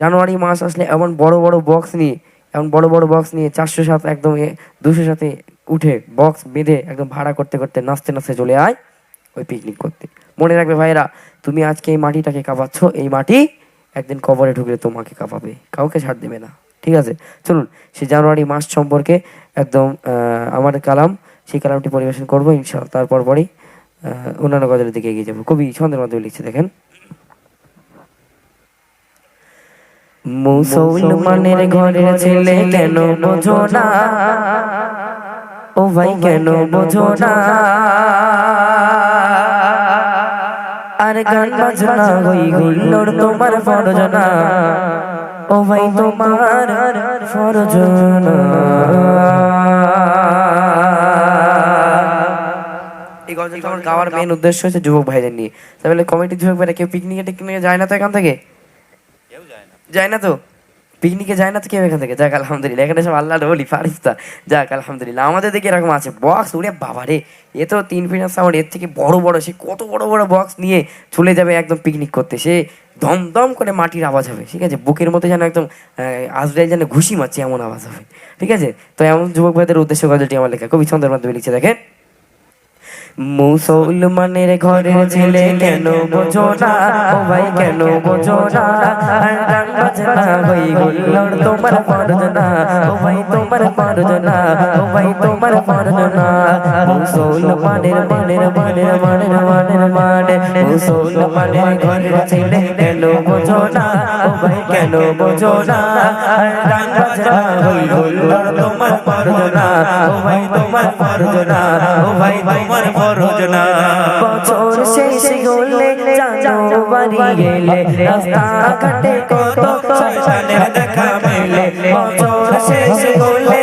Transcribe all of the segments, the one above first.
জানুয়ারি মাস আসলে এমন বড় বড় বক্স নিয়ে, এমন বড় বড় বক্স নিয়ে চারশো সাত একদম দুশো সাথে উঠে বক্স বেঁধে একদম ভাড়া করতে করতে নাচতে নাচতে চলে আয় ওই পিকনিক করতে। মনে রাখবে ভাইরা তুমি আজকে এই মাটিটাকে কাঁপাচ্ছ, এই মাটি একদিন কবরে ঢুকলে তোমাকে কাঁপাবে, কাউকে ছাড় দেবে না, ঠিক আছে? চলুন, সে জানুয়ারি মাস সম্পর্কে একদম আমার কালাম, সেই কালামটি পরিবেশন করব ইনশাল্লাহ তারপর পরই অন্যান্য গজলের দিকে এগিয়ে যাব। কবি ছন্দের মাধ্যমে লিখছে, দেখেন মুসলমানের ঘরের ছেলে কেন বোঝো না? ও ভাই কেন বোঝো না? আর গান বাজনা হই গুল্লোর তোমার ফরজ না ও ভাই তোমার ফরজ না এই আমার গাওয়ার মেন উদ্দেশ্য হচ্ছে যুবক ভাইদের নিয়ে। তাহলে কমিটি যুবক ভাইরা কেউ পিকনিকে টিকনিকে যায় না তো এখান থেকে? যায় না তো? পিকনিকে যায় না তো কেউ এখান থেকে? যাক, আলহামদুলিল্লাহ, এখানে সব আল্লাহ বলি, ফারিস্তা। যাক, আলহামদুলিল্লাহ, আমাদের দিকে এরকম আছে। বক্স উড়ে বাবারে এ তো তিন ফিনার সাউন্ড এর থেকে বড় বড়, সে কত বড় বড় বক্স নিয়ে চলে যাবে একদম পিকনিক করতে। সে দম দম করে মাটির আওয়াজ হবে, ঠিক আছে? বুকের মতো যেন একদম আজরাইল যেন ঘুষি মারছে, এমন আওয়াজ হবে, ঠিক আছে? তো এমন যুবক ভাইদের উদ্দেশ্য গজলটি আমার লেখা। কবি ছন্দের মাধ্যমে লিখছে, দেখেন। মুসলমানের ঘরের ছেলে কেন বোঝো না? ও ভাই কেন বোঝো না? আর গান বাজনা হই গুল্লোর তোমার ফরজ না ও ভাই তোমার ফরজ না ও ভাই তোমার ফরজ না মুসলমানের মানের মানের মানের মানের মানের মুসলমানের ঘরের ছেলে কেন বোঝো না? ও ভাই কেন বোঝো না? গান বাজনা হই গুল্লোর তোমার ফরজ না ও ভাই তোমার ফরজ না ও ভাই তোমার ফরজ না বছর শেষ হলে জানো বাড়ি গেলে রাস্তা ঘাটে কত শয়তানের দেখা মেলে বছর শেষ হলে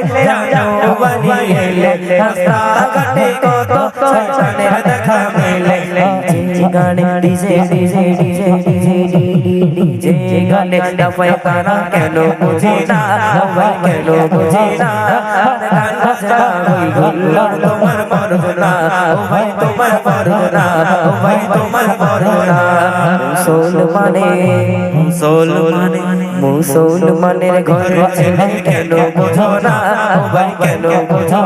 জানো বাড়ি গেলে রাস্তা ঘাটে কত শয়তানের দেখা মেলে ডিজে গানে DJ DJ DJ DJ DJ গানে দফাই তারা কেন বুঝে না? ভাই কেন বুঝে না? তোমার মরদনা ও ভাই তোমার মরদনা ও ভাই তোমার মুসলমানে মুসলমানের ঘরে কেন বোঝো কেন বোঝো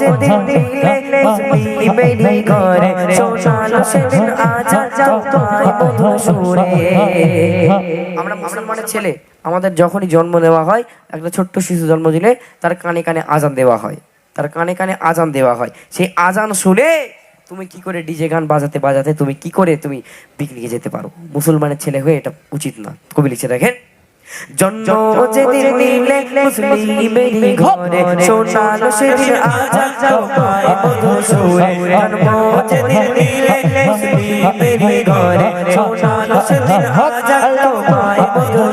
যেদিন দিলে বেরি করে শোনালো সেদিন আজা যাও তোমায় মধুর সুরে আমরা মুসলমানের ছেলে আমাদের যখনই জন্ম নেওয়া হয় একটা ছোট্ট শিশু জন্ম দিলে তার কানে কানে আজান দেওয়া হয় তার কানে কানে আজান দেওয়া হয় সেই আজান শুনে তুমি কি করে ডিজে গান বাজাতে বাজাতে তুমি কি করে তুমি পিকনিকে যেতে পারো মুসলমানের ছেলে হয়ে এটা উচিত না কবি লিখছে দেখেন জন্ম যেদিন দিলে মুসলিমেরই ঘরে শোনালো সেদিন আজান যাও পায় জন্ম যেদিন দিলে মুসলিমেরই ঘরে শোনালো সেদিন আজান যাও পায় মধুর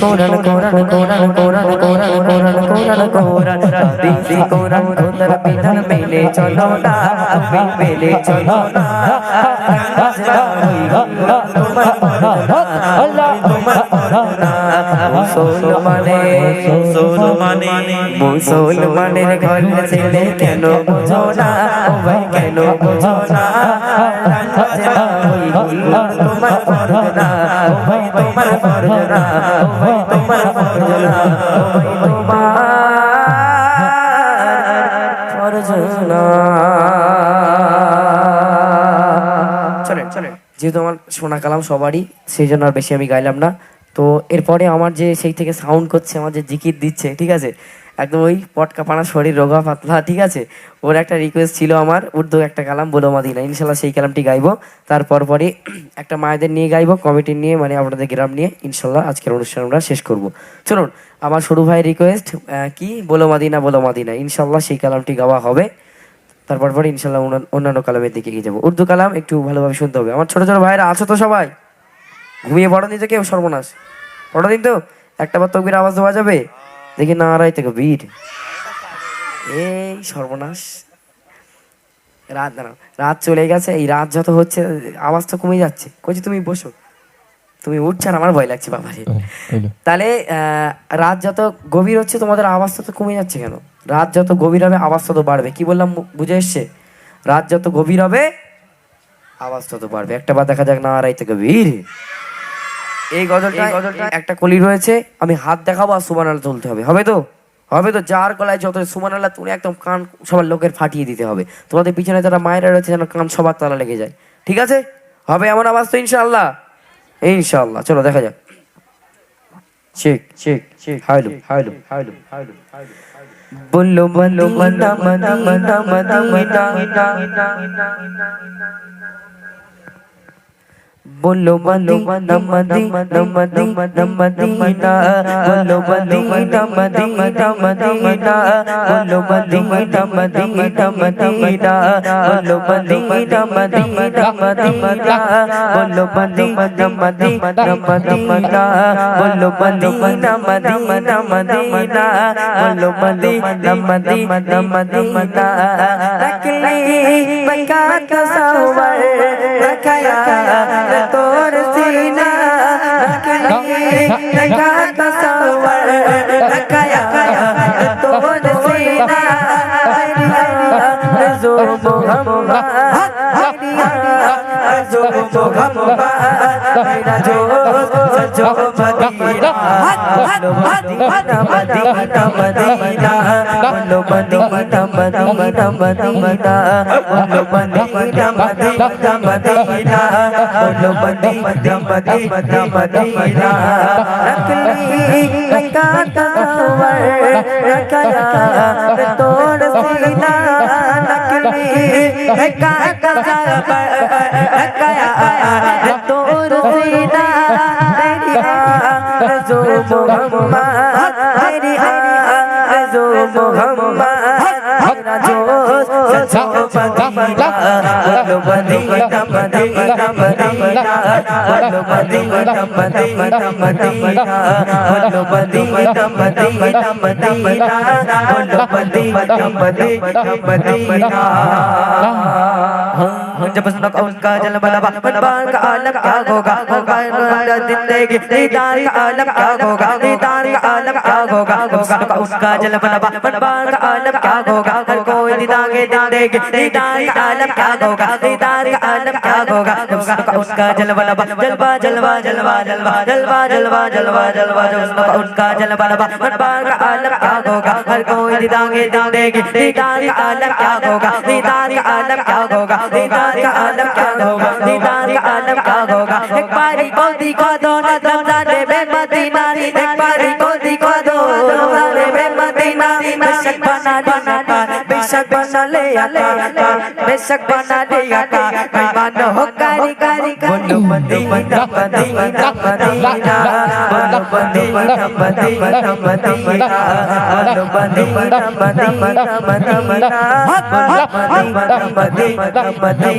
কোরআন কোরআন কোরআন কোরআন কোরআন কোরআন কোরআন কোরআন হাদিস কোরআন খোদার বিধান মেনে চলো না মেনে চলো না আল্লাহ তোমার মুসলমানে মুসলমানে মুসলমানের ছেলে কেন বোঝো না? কেন বোঝো না? তোমার তোমার তোমার তোমার যেহেতু আমার সোনা কালাম সবারই, সেই জন্য আর বেশি আমি গাইলাম না। তো এরপরে আমার যে সেই থেকে সাউন্ড করছে, আমার যে জিকির দিচ্ছে, ঠিক আছে? একদম ওই পটকা পানা শরীর রোগা পাতলা, ঠিক আছে? ওর একটা রিকোয়েস্ট ছিল আমার, উর্দু একটা কালাম বলো মাদিনা, ইনশাল্লাহ সেই কালামটি গাইবো। তারপর পরে একটা মায়েদের নিয়ে গাইবো কমিটি নিয়ে মানে আপনাদের গ্রাম নিয়ে, ইনশাল্লাহ আজকের অনুষ্ঠান আমরা শেষ করব। চলুন, আমার সরু ভাই রিকোয়েস্ট কি? বলো মাদিনা বলো মাদিনা, ইনশাল্লাহ সেই কালামটি গাওয়া হবে। তারপর পরে ইনশাল্লাহ অন্য- অন্যান্য কালামের দিকে গিয়ে যাব। উর্দু কালাম একটু ভালোভাবে শুনতে হবে। আমার ছোট ছোট ভাইরা আছো তো সবাই? ঘুমিয়ে পড়ো নিতে কেউ সর্বনাশ। পড়ো দিন তো একটা বার তকবির আওয়াজ দেওয়া যাবে। দেখি না আড়াই থেকে বীর এই সর্বনাশ। রাত দাঁড়াও রাত চলে গেছে এই রাত যত হচ্ছে আওয়াজ তো কমে যাচ্ছে। কইছি তুমি বসো। তুমি উঠছে আর আমার ভয় লাগছে বাবারে। তাহলে আহ, রাত যত গভীর হচ্ছে তোমাদের আওয়াজ তো কমে যাচ্ছে কেন? রাত যত গভীর হবে আওয়াজ তত বাড়বে। কি বললাম বুঝে এসছে? রাত যত গভীর হবে আওয়াজ তত বাড়বে। একটা বার দেখা যাক না রাইতে গভীর এই গজলটা গজলটা একটা কলি রয়েছে আমি হাত দেখাবো আর সুমান আল্লাহ তুলতে হবে হবে তো হবে তো যার গলায় যত সুমান আল্লাহ তুলে একদম কান সবার লোকের ফাটিয়ে দিতে হবে তোমাদের পিছনে যারা মায়েরা রয়েছে যেন কান সবার তালা লেগে যায় ঠিক আছে হবে এমন আওয়াজ তো ইনশাআল্লাহ ইনশাআল্লাহ চলো দেখা যাক চেক চেক চেক হাইলু হাইলু হাইলু হাইলু বলল বলল মদিনা মদিনা মদিনা বলল মদিনা মদিনা মদিনা মদিনা বলল মদিনা মদিনা মদিনা বলল মদিনা মদিনা মদিনা বলল মদিনা মদিনা মদিনা বলল মদিনা মদিনা মদিনা বলল মদিনা মদিনা মদিনা বলল মদিনা মদিনা মদিনা রাখলি মক্কা তসওয়ার দেখায়া তোর সিনা দেখায়া মদিনা মদিনা মদিনা বলো মদিনা মদিনা মদিনা বলো মদিনা মদিনা মদিনা বলো মদিনা মদিনা মদিনা रखली रखा कवर रखया तोड़ सीना रखली रखा कवर रखया मोहम्मद मेरी आरज़ू मोहम्मद मेरा जोश सचो मदीना बोलो मदीना मदीना मदीना बोलो मदीना मदीना मदीना बोलो मदीना मदीना मदीना बोलो मदीना मदीना मदीना जब सुनक उनका जल बलवा बनवान का आलम क्या होगा? होगा ज़िंदगी दीदार का आलम क्या होगा? दीदार का आलम क्या होगा? सुनक उनका जल बलवा बनवान का आलम क्या होगा? हर कोई दीदागे ज़िंदगी दीदार का आलम क्या होगा? दीदार का आलम क्या होगा? सुनक उनका जल बलवा जलवा जलवा जलवा जलवा जलवा जलवा जलवा जलवा सुनक उनका जल बलवा बनवान का आलम क्या होगा? हर कोई दीदागे ज़िंदगी दीदार का आलम क्या होगा? दीदार का आलम क्या होगा? दीदार का आलम क्या होगा दीदार का आलम क्या होगा एक बारी को दिखा दो ना रमजान में मदीना एक बारी को दिखा दो रमजान में मदीना बेशक बना बना बेशक बना ले आता बेशक बना ले आता मेहमान हो कारी कारी बोलो मदीना मदीना मदीना बोलो मदीना मदीना मदीना बोलो मदीना मदीना मदीना बोलो मदीना मदीना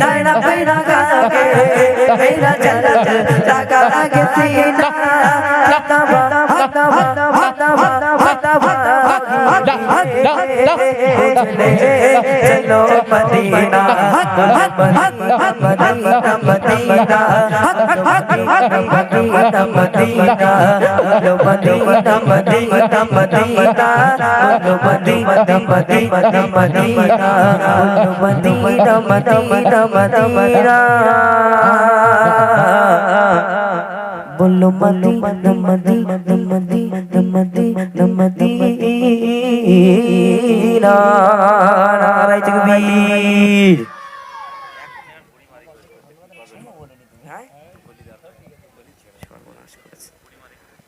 डायना पैना गाना मेरा चल चल टाका लागे सीना चलो Medina Medina Medina Medina Medina Medina लो मदीना मदीना मदीना लो मदीना मदीना मदीना लो मदीना मदीना मदीना बोलो Medina Medina Medina Medina Medina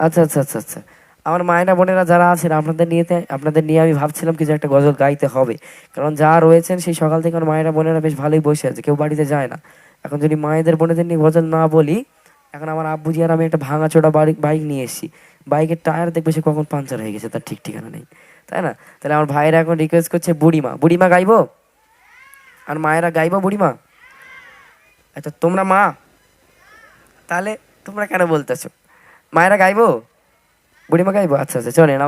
আচ্ছা আচ্ছা আচ্ছা আচ্ছা। আমার মায়েরা, বোনেরা যারা আছেন, আপনাদের নিয়ে আপনাদের নিয়ে আমি ভাবছিলাম কিছু একটা গজল গাইতে হবে। কারণ যা রয়েছেন, সেই সকাল থেকে আমার মায়েরা, বোনেরা বেশ ভালোই বসে আছে, কেউ বাড়িতে যায় না। এখন যদি মায়েদের, বোনেদের নিয়ে গজল না বলি এখন আমার আব্বুজি আর আমি একটা ভাঙাচোটা বাড়ি বাইক নিয়ে এসেছি। বাইকের টায়ার দেখবে সে কখন পাঞ্চার হয়ে গেছে, তার ঠিক ঠিকানা নেই। তাই না? তাহলে আমার ভাইয়েরা এখন রিকোয়েস্ট করছে বুড়িমা। বুড়িমা গাইবো? আর মায়েরা গাইবো বুড়িমা? আচ্ছা তোমরা মা? তাহলে তোমরা কেন বলতেছো? মায়েরা গাইবো? বুড়িমা গাইবো? আচ্ছা আচ্ছা চলেন